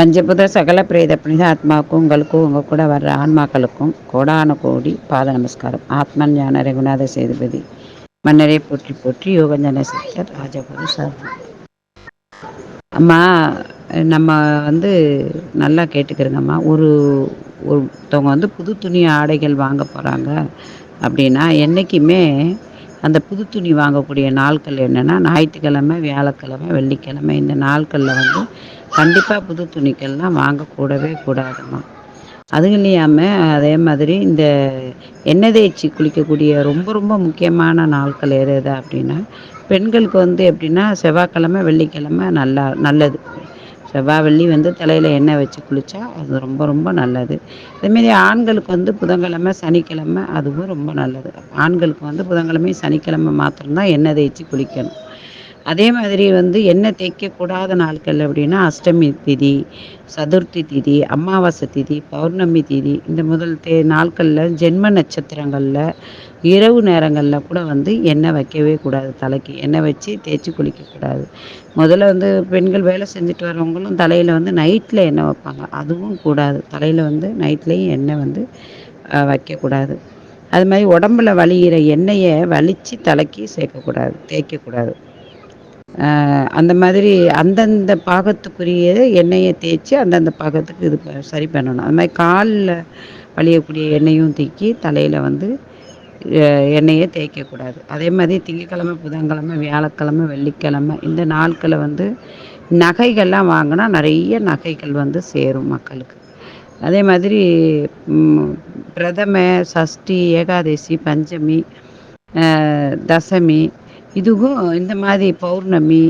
பஞ்சபுத சகல பிரேத புனித ஆத்மாவுக்கும் உங்களுக்கும் உங்கள் கூட வர்ற ஆன்மாக்களுக்கும் கோடான கோடி பாத நமஸ்காரம். ஆத்மன் ஞான ரகுநாத சேதுபதி. மன்னரே போற்றி போற்றி யோகஞான சித்தர் ராஜகுரு சார் அம்மா நம்ம வந்து நல்லா கேட்டுக்கிறோங்கம்மா. ஒரு ஒருத்தவங்க வந்து புது துணி ஆடைகள் வாங்க போகிறாங்க அப்படின்னா என்றைக்குமே அந்த புது துணி வாங்கக்கூடிய நாட்கள் என்னென்னா ஞாயிற்றுக்கிழமை வியாழக்கிழமை வெள்ளிக்கிழமை இந்த நாட்களில் வந்து கண்டிப்பாக புது துணிக்கள்லாம் வாங்கக்கூடவே கூடாதுமா அதுவும் இல்லையாமல் அதே மாதிரி இந்த எண்ணெய் தேய்ச்சி குளிக்கக்கூடிய ரொம்ப ரொம்ப முக்கியமான நாட்கள் எது எது அப்படின்னா பெண்களுக்கு வந்து எப்படின்னா செவ்வாய்க்கிழமை வெள்ளிக்கிழமை நல்லா நல்லது. செவ்வாய் வெள்ளி வந்து தலையில் எண்ணெய் வச்சு குளித்தா அது ரொம்ப ரொம்ப நல்லது. அதேமாரி ஆண்களுக்கு வந்து புதன்கிழமை சனிக்கிழமை அதுவும் ரொம்ப நல்லது. ஆண்களுக்கு வந்து புதன்கிழமை சனிக்கிழமை மாத்திரம்தான் எண்ணெய் தேய்ச்சி குளிக்கணும். அதே மாதிரி வந்து எண்ணெய் தேய்க்கக்கூடாத நாட்கள் அப்படின்னா அஷ்டமி திதி சதுர்த்தி திதி அமாவாசை திதி பௌர்ணமி திதி இந்த முதல் தே நாட்களில் ஜென்ம நட்சத்திரங்களில் இரவு நேரங்களில் கூட வந்து எண்ணெய் வைக்கவே கூடாது தலைக்கு எண்ணெய் வச்சு தேய்ச்சி குளிக்கக்கூடாது முதல்ல வந்து பெண்கள் வேலை செஞ்சுட்டு வரவங்களும் தலையில் வந்து நைட்டில் எண்ணெய் வைப்பாங்க. அதுவும் கூடாது. தலையில் வந்து நைட்லேயும் எண்ணெய் வந்து வைக்கக்கூடாது. அது மாதிரி உடம்புல வலிகிற எண்ணெயை வலித்து தலைக்கு சேர்க்கக்கூடாது தேய்க்கக்கூடாது. அந்த மாதிரி அந்தந்த பாகத்துக்குரிய எண்ணெயை தேய்ச்சி அந்தந்த பாகத்துக்கு இது சரி பண்ணணும். அது மாதிரி காலில் வழியக்கூடிய எண்ணெயும் தூக்கி தலையில் வந்து எண்ணெயை தேய்க்கக்கூடாது அதே மாதிரி திங்கக்கிழமை புதன்கிழமை வியாழக்கிழமை வெள்ளிக்கிழமை இந்த நாட்களை வந்து நகைகள்லாம் வாங்கினா நிறைய நகைகள் வந்து சேரும் மக்களுக்கு. அதே மாதிரி பிரதம சஷ்டி ஏகாதசி பஞ்சமி தசமி இதுவும் இந்த மாதிரி பௌர்ணமி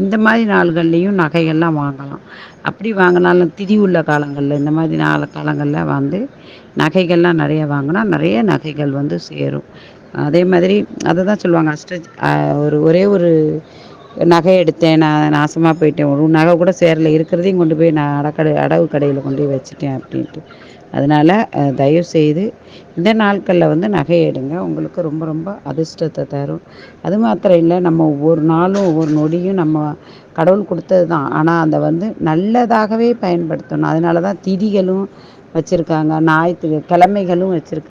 இந்த மாதிரி நாள்கள்லேயும் நகைகள்லாம் வாங்கலாம். அப்படி வாங்கினாலும் திதி உள்ள காலங்களில் இந்த மாதிரி நாலு காலங்களில் வந்து நகைகள்லாம் நிறைய வாங்கினா நிறைய நகைகள் வந்து சேரும். அதே மாதிரி அதை தான் சொல்லுவாங்க அஷ்ட ஒரு ஒரே ஒரு நகை எடுத்தேன் நான் நாசமாக போயிட்டேன். ஒரு நகை கூட சேரல இருக்கிறதையும் கொண்டு போய் நான் அடக்கடை அடவு கடையில் கொண்டு போய் வச்சுட்டேன் அப்படின்ட்டு. அதனால் தயவுசெய்து இந்த நாட்களில் வந்து நகை எடுங்க. உங்களுக்கு ரொம்ப ரொம்ப அதிர்ஷ்டத்தை தரும். அது மாத்திரம் இல்லை நம்ம ஒவ்வொரு நாளும் ஒவ்வொரு நொடியும் நம்ம கடவுள் கொடுத்தது தான். ஆனால் அதை வந்து நல்லதாகவே பயன்படுத்தணும். அதனால தான் திதிகளும் வச்சுருக்காங்க ஞாயிற்று கிழமைகளும் வச்சுருக்காங்க.